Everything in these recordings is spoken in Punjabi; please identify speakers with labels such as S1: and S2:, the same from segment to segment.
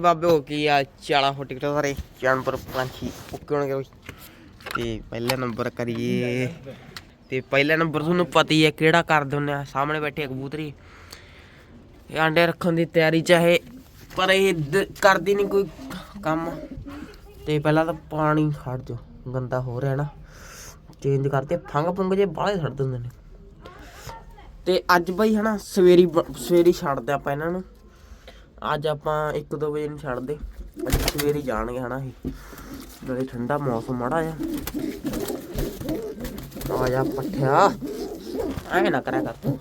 S1: ਬਾਬੇ ਹੋ ਕੀ ਆ? ਚਾਲਾ ਹੋ ਟਿਕਟੋਕ ਸਾਰੇ ਚਾਨਪੁਰ ਪੰਛੀ ਓਕੇ ਹੋਣਗੇ ਬਈ। ਤੇ ਪਹਿਲਾ ਨੰਬਰ ਕਰੀਏ। ਤੇ ਪਹਿਲਾ ਨੰਬਰ ਤੁਹਾਨੂੰ ਪਤਾ ਹੀ ਹੈ ਕਿਹੜਾ ਕਰ ਦਿੰਦੇ ਆ। ਸਾਹਮਣੇ ਬੈਠੇ ਕਬੂਤਰੀ। ਇਹ ਆਂਡੇ ਰੱਖਣ ਦੀ ਤਿਆਰੀ ਚਾਹੇ ਪਰ ਇਹ ਦ- ਕਰਦੀ ਨਹੀਂ ਕੋਈ ਕੰਮ। ਤੇ ਪਹਿਲਾਂ ਤਾਂ ਪਾਣੀ ਖੜ ਜੋ ਗੰਦਾ ਹੋ ਰਿਹਾ ਨਾ। ਚੇਂਜ ਕਰਤੇ ਫੰਗ ਫੁੰਗ ਜੇ ਬਾਹਲੇ ਛੱਡ ਦਿੰਦੇ ਨੇ। ਤੇ ਅੱਜ ਬਈ ਹਨਾ ਸਵੇਰੀ ਬ- ਸਵੇਰੀ ਛੱਡਦੇ ਆਪਾਂ ਇਹਨਾਂ ਨੂੰ। ਅੱਜ ਆਪਾਂ 1-2 ਵਜੇ ਨੂੰ ਛੱਡਦੇ। ਅੱਜ ਸਵੇਰੇ ਜਾਣਗੇ ਹਨਾ ਇਹ। ਨਾਲੇ ਠੰਡਾ ਮੌਸਮ ਮਾੜਾ ਆ ਆ ਜਾ ਪੱਠਿਆ। ਐ ਨਾ ਕਰਿਆ ਕਰ ਤੂੰ।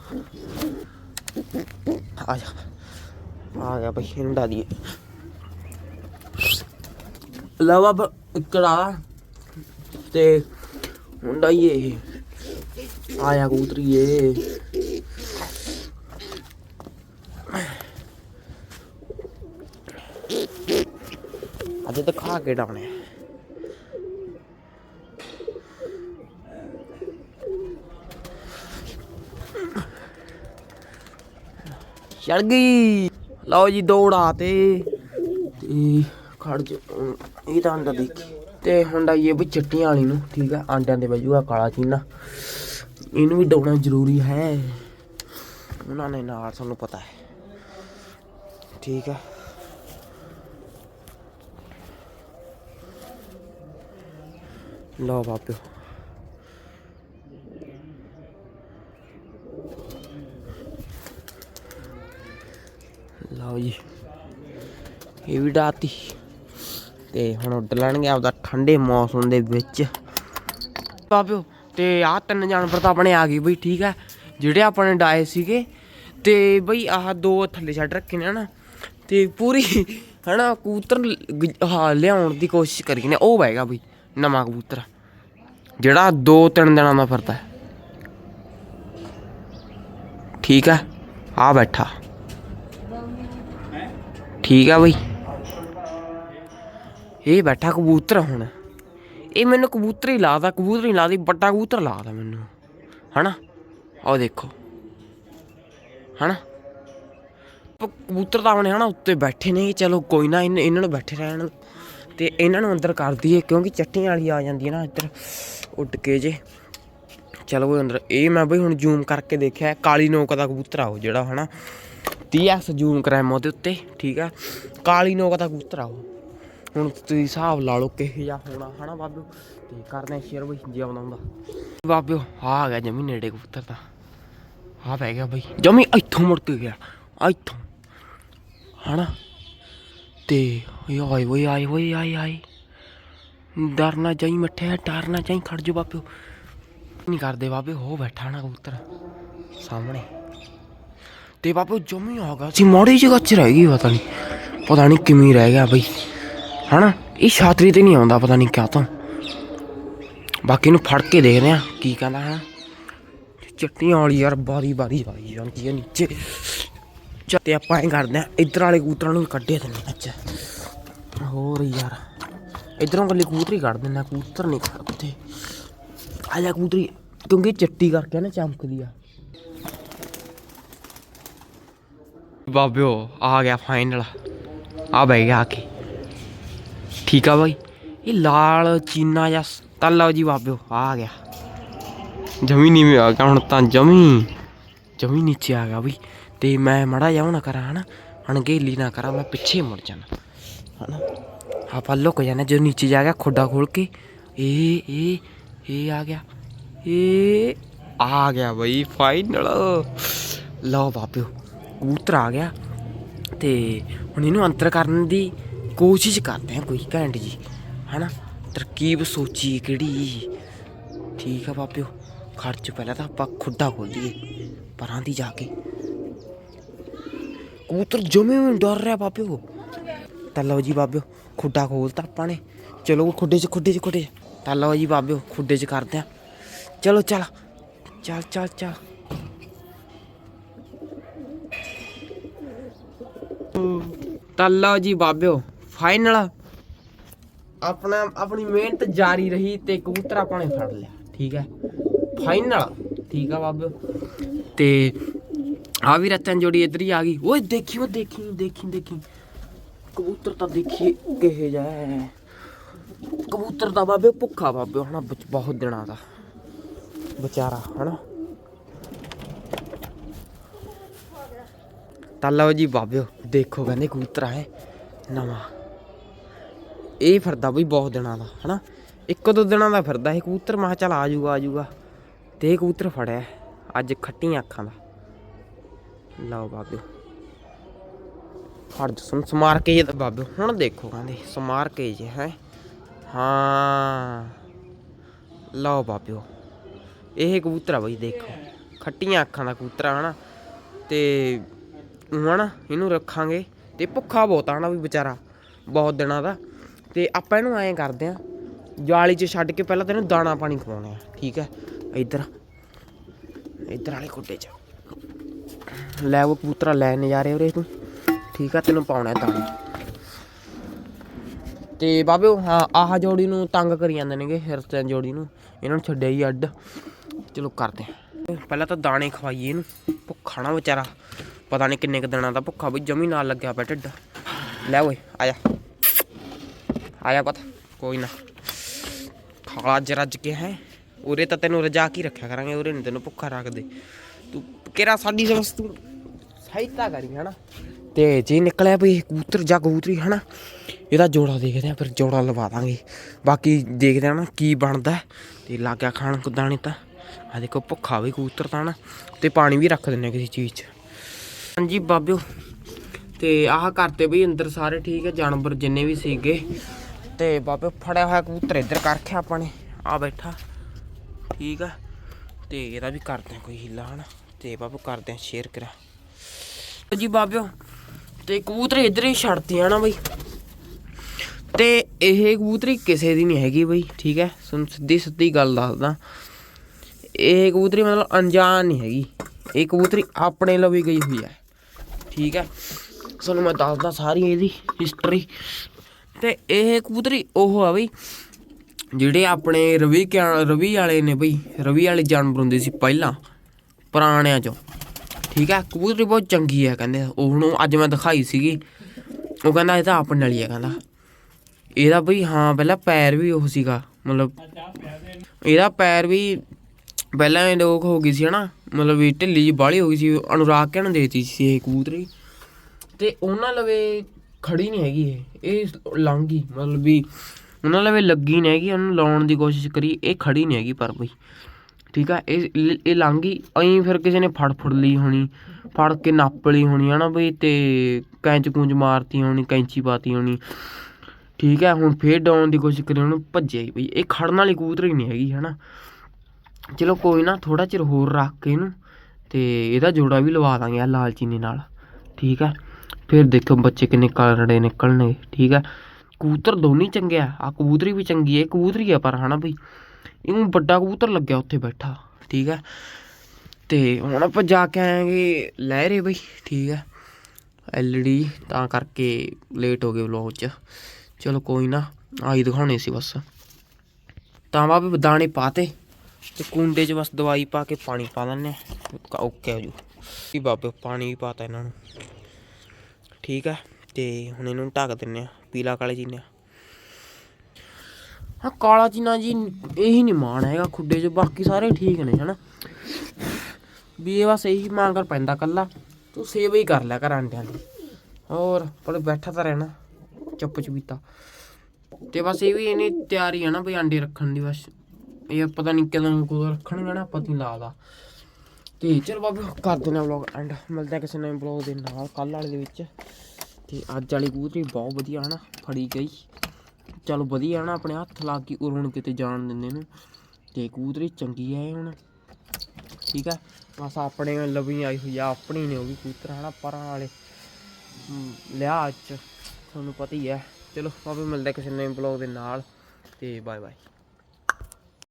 S1: ਆ ਜਾ। ਆ ਗਿਆ ਬਈ, ਇਹਨੂੰ ਡਾ ਦੀਏ ਲਵਾ ਬ ਤੇ ਮੁੰਡਾ ਹੀ ਇਹ ਆਇਆ ਕੂਤਰੀਏ ਅੱਜ ਤਾਂ ਖਾ ਚੜ ਗਈ। ਲਓ ਜੀ ਦੌੜਾ ਤੇ। ਤੇ ਖੜ ਜਾ। ਇਹ ਤਾਂ ਅੰਡਾ ਦੇਖੀ। ਤੇ ਹੁੰਦਾ ਇਹ ਵੀ ਚਿੱਟੀਆਂ ਵਾਲੀ ਨੂੰ, ਠੀਕ ਆ, ਆਂਡਿਆਂ ਦੇ ਵਜੂਗਾ ਕਾਲਾ ਚੀਨਾ। ਇਹਨੂੰ ਵੀ ਡਾਉਣਾ ਜ਼ਰੂਰੀ ਹੈ। ਉਹਨਾਂ ਨੇ ਨਾਲ ਤੁਹਾਨੂੰ ਪਤਾ ਹੈ। ਠੀਕ ਹੈ ਲਓ ਬਾਪਿਓ ਲਓ ਜੀ, ਇਹ ਵੀ ਡਾਤੀ। ਤੇ ਹੁਣ ਉੱਡ ਲੈਣਗੇ ਆਪਦਾ ਠੰਡੇ ਮੌਸਮ ਦੇ ਵਿੱਚ। ਬਾਪਿਓ ਤੇ ਆਹ ਤਿੰਨ ਜਾਨਵਰ ਤਾਂ ਆਪਣੇ ਆ ਗਏ ਬਈ, ਠੀਕ ਹੈ? ਜਿਹੜੇ ਆਪਣੇ ਡਾਏ ਸੀਗੇ, ਤੇ ਬਈ ਆਹ ਦੋ ਥੱਲੇ ਛੱਡ ਰੱਖੇ ਨੇ ਨਾ ਤੇ ਪੂਰੀ, ਹਨਾ ਕਬੂਤਰ ਲ- ਲਿਆਉਣ ਦੀ ਕੋਸ਼ਿਸ਼ ਕਰੀ ਨੇ, ਉਹ ਬੈਗਾ ਬਈ। ਨਵਾਂ ਕਬੂਤਰ। ਜਿਹੜਾ ਦੋ ਤਿੰਨ ਦਿਨਾਂ ਦਾ ਫਿਰਦਾ ਠੀਕ ਹੈ? ਆ ਬੈਠਾ। ਠੀਕ ਆ ਬਈ। ਇਹ ਬੈਠਾ ਕਬੂਤਰ ਹੁਣ। ਇਹ ਮੈਨੂੰ ਕਬੂਤਰ ਹੀ ਲਾਦਾ, ਕਬੂਤਰ ਹੀ ਲਾਦੀ, ਵੱਡਾ ਕਬੂਤਰ ਲਾਦਾ ਮੈਨੂੰ। ਹਨਾ? ਆਹ ਦੇਖੋ। ਹਨਾ? ਪ- ਕਬੂਤਰ ਤਾਂ ਆਪਣੇ ਹਨਾ ਉੱਤੇ ਬੈਠੇ ਨੇ, ਚਲੋ ਕੋਈ ਨਾ ਇਹਨਾਂ ਇਹਨਾਂ ਨੂੰ ਬੈਠੇ ਰਹਿਣ ਤੇ ਇਹਨਾਂ ਨੂੰ ਅੰਦਰ ਕਰ ਦਈਏ, ਕਿਉਂਕਿ ਚੱਟੀਆਂ ਵਾਲੀ ਆ ਜਾਂਦੀ ਹੈ ਨਾ ਇੱਧਰ, ਉੱਡ ਕੇ ਜੇ। ਚਲੋ ਉਹ ਅੰਦਰ, ਇਹ ਮੈਂ ਬਈ ਹੁਣ ਜ਼ੂਮ ਕਰਕੇ ਦੇਖਿਆ, ਕਾਲੀ ਨੋਕ ਦਾ ਕਬੂਤਰ ਆ ਉਹ ਜਿਹੜਾ, ਹਨਾ? 30x ਜ਼ੂਮ ਕਰਾਇਆ ਉਹਦੇ ਉੱਤੇ, ਠੀਕ ਆ? ਕਾਲੀ ਨੋਕ ਦਾ ਕਬੂਤਰ ਆ ਉਹ। ਹੁਣ ਤੁਸੀਂ ਹਿਸਾਬ ਲਾ ਲਓ ਕਿਹੋ ਜਿਹਾ ਹੋਣਾ, ਹਨਾ ਬਾਬਿਓ? ਤੇ ਕਰਦੇ ਸ਼ੇਅਰ ਬਈ, ਜੇ ਆਉਂਦਾ ਹੁੰਦਾ। ਬਾਬਿਓ ਆ ਆ ਗਿਆ ਜਮੀ ਨੇੜੇ ਕਬੂਤਰ ਦਾ। ਆ ਪੈ ਗਿਆ ਬਈ। ਜਮੀ ਇੱਥੋਂ ਮੁੜ ਕੇ ਗਿਆ, ਇੱਥੋਂ। ਹਨਾ? ਤੇ ਓਏ ਆਏ ਓਏ ਆਏ ਓਏ ਆਏ ਆਏ। ਡਰਨਾ ਚਾਹੀ ਮੱਠਿਆ, ਡਰਨਾ ਚਾਹੀ ਖੜ ਜਾ ਬਾਬਿਓ ਨਹੀਂ ਕਰਦੇ ਬਾਬੇ, ਹੋ ਬੈਠਾ ਨਾ ਕਬੂਤਰ ਸਾਹਮਣੇ। ਤੇ ਬਾਬੂ ਜਮੀ ਆ ਗਿਆ ਸੀ, ਮਾੜੀ ਜਗ੍ਹਾ 'ਚ ਰਹਿ ਗਈ ਪਤਾ ਨਹੀਂ ਪਤਾ ਨਹੀਂ ਕਿਵੇਂ ਰਹਿ ਗਿਆ ਬਈ। ਹਨਾ, ਇਹ ਛਾਤਰੀ ਤੇ ਨਹੀਂ ਆਉਂਦਾ ਪਤਾ ਨਹੀਂ ਕਿਆ ਤੋਂ। ਬਾਕੀ ਨੂੰ ਫੜ ਕੇ ਦੇਖਦੇ ਆ ਕੀ ਕਹਿੰਦਾ ਹਨਾ ਚੱਟੀਆਂ ਵਾਲੀ ਯਾਰ ਬਾਰੀ ਬਾਰੀ ਆਈ ਜਾਂਦੀ ਹੈ ਨੀਚੇ। ਚੱਤੇ ਆਪਾਂ ਐਂ ਕਰਦੇ ਆ ਇੱਧਰ ਵਾਲੇ ਕਬੂਤਰਾਂ ਨੂੰ ਕੱਢੇ ਦਿੰਦੇ ਅੱਜ ਹੋਰ ਯਾਰ, ਇਧਰੋਂ ਕੱਲੇ ਕਬੂਤਰ ਹੀ ਕੱਢ ਦਿੰਦੇ ਕਬੂਤਰ ਨਹੀਂ ਕੱਢਦੇ ਆ ਜਾ ਕਬੂਤਰੀ ਕਿਉਂਕਿ ਚੱਟੀ ਕਰਕੇ ਨਾ, ਚਮਕਦੀ ਆ। ਬਾਬਿਓ, ਆ ਗਿਆ ਫਾਈਨਲ ਆ ਬਹਿ ਗਿਆ ਆ ਕੇ। ਠੀਕ ਆ ਬਾਈ? ਇਹ ਲਾਲ ਚੀਨਾ ਜਾਂ ਤਾਂ ਲਓ ਜੀ ਬਾਬਿਓ, ਆ ਗਿਆ। ਜਮੀ ਨੀਵੇਂ ਆ ਗਿਆ, ਹੁਣ ਤਾਂ ਜਮੀ ਜਮੀ ਨੀਚੇ ਆ ਗਿਆ ਬਈ। ਤੇ ਮੈਂ ਮੜਾ ਜਾਉ ਨਾ ਕਰਾਂ, ਹਨਾ? ਅਣਗੇਲੀ ਨਾ ਕਰਾਂ, ਮੈਂ ਪਿੱਛੇ ਮੁੜ ਜਾਣਾ, ਹਨਾ? ਆਪਾਂ ਲੁਕ ਜਾਣਾ ਜੋ ਨੀਚੇ ਜਾ ਗਿਆ, ਖੁੱਡਾ ਖੋਲ ਕੇ ਇਹ ਇਹ ਇਹ ਆ ਗਿਆ ਇਹ ਆ ਗਿਆ ਬਈ ਫਾਈਨਲ ਲਓ ਬਾਬਿਓ, ਕਬੂਤਰ ਆ ਗਿਆ, ਤੇ ਹੁਣ ਇਹਨੂੰ ਅੰਤਰ ਕਰਨ ਦੀ ਕੋਸ਼ਿਸ਼ ਕਰਦੇ ਹਾਂ ਕੋਈ ਘੈਂਟ ਜੀ ਹਨਾ? ਤਰਕੀਬ ਸੋਚੀ ਕਿਹੜੀ ਠੀਕ ਆ ਬਾਪਿਓ ਖਰਚ ਪਹਿਲਾਂ ਤਾਂ ਆਪਾਂ ਖੁੱਡਾ ਖੋਲੀਏ ਪਰਾਂ ਦੀ ਜਾ ਕੇ। ਕਬੂਤਰ ਜਮੇ ਵੀ ਡਰ ਰਿਹਾ ਬਾਬਿਓ ਤਾਂ ਲਓ ਜੀ ਬਾਬਿਓ, ਖੁੱਡਾ ਖੋਲਤਾ ਆਪਾਂ ਨੇ। ਚਲੋ ਖੁੱਡੇ 'ਚ ਖੁੱਡੇ 'ਚ, ਖੁੱਡੇ ਤਾਂ ਲਓ ਜੀ ਬਾਬਿਓ, ਖੁੱਡੇ 'ਚ ਕਰਦੇ ਆ। ਚਲੋ, ਚੱਲ। ਚੱਲ ਚੱਲ ਚੱਲ। ਤਾਂ ਲਓ ਜੀ ਬਾਬਿਓ ਫਾਈਨਲ ਆਪਣਾ, ਆਪਣੀ ਮਿਹਨਤ ਜਾਰੀ ਰਹੀ ਤੇ ਕਬੂਤਰ ਆਪਾਂ ਨੇ ਫੜ ਲਿਆ। ਠੀਕ ਹੈ? ਫਾਈਨਲ ਠੀਕ ਆ ਬਾਬਿਓ। ਤੇ ਆ ਵੀ ਰਤਨ ਜੋੜੀ ਇੱਧਰ ਹੀ ਆ ਗਈ। ਓਏ, ਦੇਖੀ ਉਹ ਦੇਖੀ ਦੇਖੀ ਦੇਖੀ। ਕਬੂਤਰ ਤਾਂ ਦੇਖੀਏ ਕਿਹੇ ਜਾ ਕਬੂਤਰ ਦਾ ਬਾਬੇ ਭੁੱਖਾ ਬਾਬੇ, ਹਨਾ ਬਹੁਤ ਦਿਨਾਂ ਦਾ। ਵਿਚਾਰਾ, ਹਨਾ। ਤਾਂ ਲਓ ਜੀ ਬਾਬਿਓ, ਦੇਖੋ ਕਹਿੰਦੇ ਕਬੂਤਰ ਹੈ ਨਵਾਂ। ਇਹ ਫਿਰਦਾ ਬਈ ਬਹੁਤ ਦਿਨਾਂ ਦਾ, ਹਨਾ। ਇੱਕ ਦੋ ਦਿਨਾਂ ਦਾ ਫਿਰਦਾ ਇਹ ਕਬੂਤਰ, ਮੈਂ ਕਿਹਾ ਚੱਲ ਆ ਜੂਗਾ ਆ ਜੂਗਾ। ਤੇ ਇਹ ਕਬੂਤਰ ਫੜਿਆ, ਅੱਜ ਖੱਟੀਆਂ ਅੱਖਾਂ ਦਾ। ਲਓ ਬਾਬਿਓ। ਫੜ ਸੁਣ ਸਮਾਰ ਕੇ ਜੇ ਤਾਂ ਬਾਬਿਓ, ਹੁਣ ਦੇਖੋ ਕਹਿੰਦੇ ਸਮਾਰ ਕੇ ਜੇ ਹੈ। ਹਾਂ। ਲਓ ਬਾਬਿਓ, ਇਹ ਕਬੂਤਰ ਆ ਬਈ ਦੇਖੋ। ਖੱਟੀਆਂ ਅੱਖਾਂ ਦਾ ਕਬੂਤਰ ਆ, ਹਨਾ। ਤੇ ਊਂ ਹਨਾ, ਇਹਨੂੰ ਰੱਖਾਂਗੇ। ਤੇ ਭੁੱਖਾ ਬਹੁਤ ਆ ਹਨਾ ਵੀ ਵਿਚਾਰਾ, ਬਹੁਤ ਦਿਨਾਂ ਦਾ। ਤੇ ਆਪਾਂ ਇਹਨੂੰ ਐਂ ਕਰਦੇ ਆ, ਜਾਲੀ 'ਚ ਛੱਡ ਕੇ ਪਹਿਲਾਂ ਤੈਨੂੰ ਦਾਣਾ ਪਾਣੀ ਖਵਾਉਣੇ ਆ, ਠੀਕ ਹੈ। ਇੱਧਰ ਇੱਧਰ ਵਾਲੇ ਖੁੱਡੇ 'ਚ। ਲੈ ਉਹ ਕਬੂਤਰਾ ਲੈ ਨਜ਼ਾਰੇ ਉਰੇ ਤੂੰ। ਠੀਕ ਆ, ਤੈਨੂੰ ਪਾਉਣਾ ਦਾਣਾ ਤੇ ਬਾਬੇ ਆਹ ਜੋੜੀ ਨੂੰ ਤੰਗ ਕਰੀ ਜਾਂਦੇ ਨੇਗੇ ਹਿਰਸਟਨ ਜੋੜੀ ਨੂੰ। ਇਹਨਾਂ ਨੂੰ ਛੱਡਿਆ ਹੀ ਅੱਡ। ਚਲੋ ਕਰਦੇ ਆ ਪਹਿਲਾਂ ਤਾਂ ਦਾਣੇ ਖਵਾਈਏ ਇਹਨੂੰ। ਭੁੱਖਾ ਨਾ ਵਿਚਾਰਾ। ਪਤਾ ਨਹੀਂ ਕਿੰਨੇ ਕੁ ਦਿਨਾਂ ਦਾ ਭੁੱਖਾ ਬਈ, ਜਮੀ ਨਾਲ ਲੱਗਿਆ ਪਿਆ ਢਿੱਡ। ਲੈ ਓਏ ਆਇਆ ਆਇਆ ਪਤਾ, ਕੋਈ ਨਾ। ਖਾ ਅੱਜ ਰੱਜ ਕੇ ਹੈ। ਉਰੇ ਤਾਂ ਤੈਨੂੰ ਰਜਾ ਕੀ ਰੱਖਿਆ ਕਰਾਂਗੇ, ਉਰੇ ਨਹੀਂ ਤੈਨੂੰ ਭੁੱਖਾ ਰੱਖਦੇ। ਤੂੰ, ਕਿਹੜਾ ਸਾਡੀ ਸਮਝ ਤੂੰ ਸਹਾਇਤਾ ਕਰੀ, ਹਨਾ? ਤੇ ਜੇ ਨਿਕਲਿਆ ਵੀ ਇਹ ਕਬੂਤਰ ਜਾਂ ਕਬੂਤਰੀ, ਹਨਾ, ਇਹਦਾ ਜੋੜਾ ਦੇਖਦੇ ਆ, ਫਿਰ ਜੋੜਾ ਲਵਾ ਦਾਂਗੇ। ਬਾਕੀ ਦੇਖਦੇ ਆ ਨਾ ਕੀ ਬਣਦਾ ਹੈ। ਤੇ ਲੱਗਿਆ ਖਾਣ ਕੁਦਾਂ ਨਹੀਂ ਤਾਂ। ਆ ਦੇਖੋ, ਭੁੱਖਾ ਵੀ ਕਬੂਤਰ ਤਾਂ ਨਾ ਤੇ ਪਾਣੀ ਵੀ ਰੱਖ ਦਿੰਨੇ ਕਿਸੇ ਚੀਜ਼ 'ਚ। ਹਾਂਜੀ ਬਾਬਿਓ, ਤੇ ਆਹ ਕਰਤੇ ਬਈ ਅੰਦਰ ਸਾਰੇ ਠੀਕ ਹੈ ਜਾਨਵਰ ਜਿੰਨੇ ਵੀ ਸੀਗੇ। ਤੇ ਬਾਬੇ ਫੜਿਆ ਹੋਇਆ ਕਬੂਤਰ ਇੱਧਰ ਕਰ ਰੱਖਿਆ ਆਪਾਂ ਨੇ। ਆ ਬੈਠਾ। ਠੀਕ ਆ। ਤੇ ਇਹਦਾ ਵੀ ਕਰਦੇ ਆ ਕੋਈ ਹਿੱਲਾ, ਹਨਾ। ਤੇ ਬਾਬੂ ਕਰਦੇ ਆ ਸ਼ੇਅਰ ਕਰਾ ਜੀ ਬਾਬਿਓ, ਤੇ ਕਬੂਤਰ ਇੱਧਰ ਹੀ ਛੱਡਤੇ ਆ ਨਾ ਬਈ। ਤੇ ਇਹ ਕਬੂਤਰੀ ਕਿਸੇ ਦੀ ਨਹੀਂ ਹੈਗੀ ਬਈ, ਠੀਕ ਹੈ? ਤੁਹਾਨੂੰ ਸਿੱਧੀ ਸਿੱਧੀ ਗੱਲ ਦੱਸਦਾ। ਇਹ ਕਬੂਤਰੀ ਮਤਲਬ ਅਣਜਾਣ ਨਹੀਂ ਹੈਗੀ। ਇਹ ਕਬੂਤਰੀ ਆਪਣੇ ਲਵੀ ਗਈ ਹੋਈ ਹੈ। ਠੀਕ ਹੈ? ਤੁਹਾਨੂੰ ਮੈਂ ਦੱਸਦਾ ਸਾਰੀ ਇਹਦੀ ਹਿਸਟਰੀ ਤੇ ਇਹ ਕਬੂਤਰੀ ਉਹ ਆ ਬਈ, ਜਿਹੜੇ ਆਪਣੇ ਰਵੀ ਕਿਆ- ਰਵੀ ਵਾਲੇ ਨੇ ਬਈ, ਰਵੀ ਵਾਲੇ ਜਾਨਵਰ ਹੁੰਦੇ ਸੀ ਪਹਿਲਾਂ, ਪੁਰਾਣਿਆਂ ਚੋਂ। ਠੀਕ ਹੈ, ਕਬੂਤਰੀ ਬਹੁਤ ਚੰਗੀ ਹੈ ਕਹਿੰਦੇ, ਉਹਨੂੰ ਅੱਜ ਮੈਂ ਦਿਖਾਈ ਸੀਗੀ। ਉਹ ਕਹਿੰਦਾ, ਇਹ ਤਾਂ ਆਪਣੇ ਵਾਲੀ ਹੈ ਕਹਿੰਦਾ। ਇਹਦਾ ਬਈ ਹਾਂ, ਪਹਿਲਾਂ ਪੈਰ ਵੀ ਉਹ ਸੀਗਾ, ਮਤਲਬ ਇਹਦਾ ਪੈਰ ਵੀ ਪਹਿਲਾਂ ਇਹ ਲੋਕ ਹੋ ਗਈ ਸੀ ਹਨਾ, ਮਤਲਬ ਵੀ ਢਿੱਲੀ ਜੀ ਬਾਹਲੀ ਹੋ ਗਈ ਸੀ, ਅਨੁਰਾਗ ਕਹਿਣ ਦੇਤੀ ਸੀ ਇਹ ਕਬੂਤਰੀ? ਤੇ ਉਹਨਾਂ ਲਵੇ ਖੜੀ ਨਹੀਂ ਹੈਗੀ ਇਹ ਇਹ ਲੰਘ ਗਈ, ਮਤਲਬ ਵੀ ਉਹਨਾਂ ਲਵੇ ਲੱਗੀ ਨਹੀਂ ਹੈਗੀ, ਉਹਨੂੰ ਲਾਉਣ ਦੀ ਕੋਸ਼ਿਸ਼ ਕਰੀ, ਇਹ ਖੜੀ ਨਹੀਂ ਹੈਗੀ ਪਰ ਬਈ। ਠੀਕ ਆ, ਇਹ ਇਹ ਲੰਘ ਗਈ ਐਂ ਫਿਰ ਕਿਸੇ ਨੇ ਫੜ ਫੜ ਲਈ ਹੋਣੀ, ਫੜ ਕੇ ਨੱਪ ਲਈ ਹੋਣੀ, ਹਨਾ ਬਈ, ਤੇ ਕੈਂਚ ਕੁੰਜ ਮਾਰਤੀ ਹੋਣੀ, ਕੈਂਚੀ ਪਾਤੀ ਹੋਣੀ। ਠੀਕ ਹੈ ਹੁਣ ਫੇਰ ਡਾਉਣ ਦੀ ਕੋਸ਼ਿਸ਼ ਕਰੀ, ਉਹਨੂੰ ਭੱਜਿਆ ਹੀ ਬਈ, ਇਹ ਖੜਨ ਵਾਲੀ ਕਬੂਤਰੀ ਨਹੀਂ ਹੈਗੀ, ਹਨਾ। ਚਲੋ ਕੋਈ ਨਾ ਥੋੜਾ ਚਿਰ ਹੋਰ ਰੱਖ ਕੇ ਇਹਨੂੰ, ਤੇ ਇਹਦਾ ਜੋੜਾ ਵੀ ਲਵਾ ਦਾਂਗੇ ਆ ਲਾਲ ਚੀਨੀ ਨਾਲ, ਠੀਕ ਹੈ ਫਿਰ ਦੇਖੋ ਬੱਚੇ ਕਿੰਨੇ ਕਰੜੇ ਨਿਕਲਣਗੇ, ਠੀਕ ਹੈ ਕਬੂਤਰ ਦੋਨੇ ਚੰਗੇ ਆ ਆ ਕਬੂਤਰੀ ਵੀ ਚੰਗੀ ਹੈ ਕਬੂਤਰੀ ਆ ਪਰ, ਹਨਾ ਬਈ। ਇਹਨੂੰ ਵੱਡਾ ਕਬੂਤਰ ਲੱਗਿਆ ਉੱਥੇ ਬੈਠਾ, ਠੀਕ ਹੈ ਤੇ ਹੁਣ ਆਪਾਂ ਜਾ ਕੇ ਆਏਗੇ ਲਹਿਰੇ ਬਈ, ਠੀਕ ਹੈ ਐਲਡੀ, ਤਾਂ ਕਰਕੇ ਲੇਟ ਹੋ ਗਏ ਵਲੋਗ 'ਚ। ਚਲੋ ਕੋਈ ਨਾ, ਆਹੀ ਦਿਖਾਉਣੇ ਸੀ ਬਸ। ਤਾਂ ਬਾਬੇ ਦਾਣੇ ਪਾਤੇ, ਤੇ ਕੁੰਡੇ 'ਚ ਬਸ ਦਵਾਈ ਪਾ ਕੇ ਪਾਣੀ ਪਾ ਦਿੰਨੇ ਆ ਓਕੇ ਹੋ ਜੂ। ਕੀ ਬਾਬੇ, ਪਾਣੀ ਵੀ ਪਾਤਾ ਇਹਨਾਂ ਨੂੰ। ਠੀਕ ਆ? ਤੇ ਹੁਣ ਇਹਨੂੰ ਢੱਕ ਦਿੰਨੇ ਆ ਪੀਲਾ ਕਾਲੇ ਚੀਨਾ ਹਾਂ ਕਾਲਾ ਚੀਨਾ ਜੀ ਇਹੀ ਨਹੀਂ ਮਾਣ ਹੈਗਾ ਖੁੱਡੇ 'ਚ, ਬਾਕੀ ਸਾਰੇ ਠੀਕ ਨੇ, ਹਨਾ? ਵੀ ਇਹ ਬਸ ਇਹੀ ਮਾਂ ਕਰ ਪੈਂਦਾ ਕੱਲਾ ਤੂੰ ਸੇਵਾ ਹੀ ਕਰ ਲਿਆ ਕਰ ਆਂਡਿਆਂ ਦੀ। ਹੋਰ ਪਰ ਬੈਠਾ ਤਾਂ ਰਹਿਣਾ, ਚੁੱਪ ਚੁਪੀਤਾ। ਤੇ ਬਸ ਇਹ ਵੀ ਇਹਨੇ ਤਿਆਰੀ ਹੈ ਨਾ ਬਈ ਆਂਡੇ ਰੱਖਣ ਦੀ, ਬਸ। ਇਹ ਪਤਾ ਨਹੀਂ ਕਦੋਂ ਕਦੋਂ ਰੱਖਣਗੇ ਨਾ ਪਤਾ ਨਹੀਂ ਲੱਗਦਾ ਤੇ ਚਲ ਬਾਬੂ ਕਰ ਦਿੰਦੇ ਦੇਣਾ ਵਲੌਗ ਐਂਡ ਮਿਲਦਾ ਕਿਸੇ ਨਵੇਂ ਵਲੌਗ ਦੇ ਨਾਲ ਕੱਲ ਵਾਲੇ ਦੇ ਵਿੱਚ। ਤੇ ਅੱਜ ਵਾਲੀ ਕਬੂਤਰੀ ਬਹੁਤ ਵਧੀਆ, ਹਨਾ? ਫੜੀ ਗਈ। ਚਲ ਵਧੀਆ ਨਾ ਆਪਣੇ ਹੱਥ ਲਾ ਕੇ ਉਰੋਂ ਨੂੰ ਕਿਤੇ ਜਾਣ ਦਿੰਦੇ ਨੂੰ। ਤੇ ਕੂਤਰੀ ਚੰਗੀ ਹੈ ਹੁਣ। ਠੀਕ ਹੈ ਬਸ ਆਪਣੇ ਲਵੀ ਆਈ ਹੋਈ ਆ ਆਪਣੀ ਨੇ ਉਹ ਵੀ ਕਬੂਤਰ ਹਨਾ ਪਰਾਂ ਵਾਲੇ। ਹਮ, ਲਿਆ ਅੱਜ। ਤੁਹਾਨੂੰ ਪਤਾ ਹੀ ਹੈ ਚਲੋ ਆਪਾਂ ਮਿਲਦੇ ਕਿਸੇ ਨਵੇਂ ਵਲੌਗ ਦੇ ਨਾਲ। ਤੇ ਬਾਏ ਬਾਏ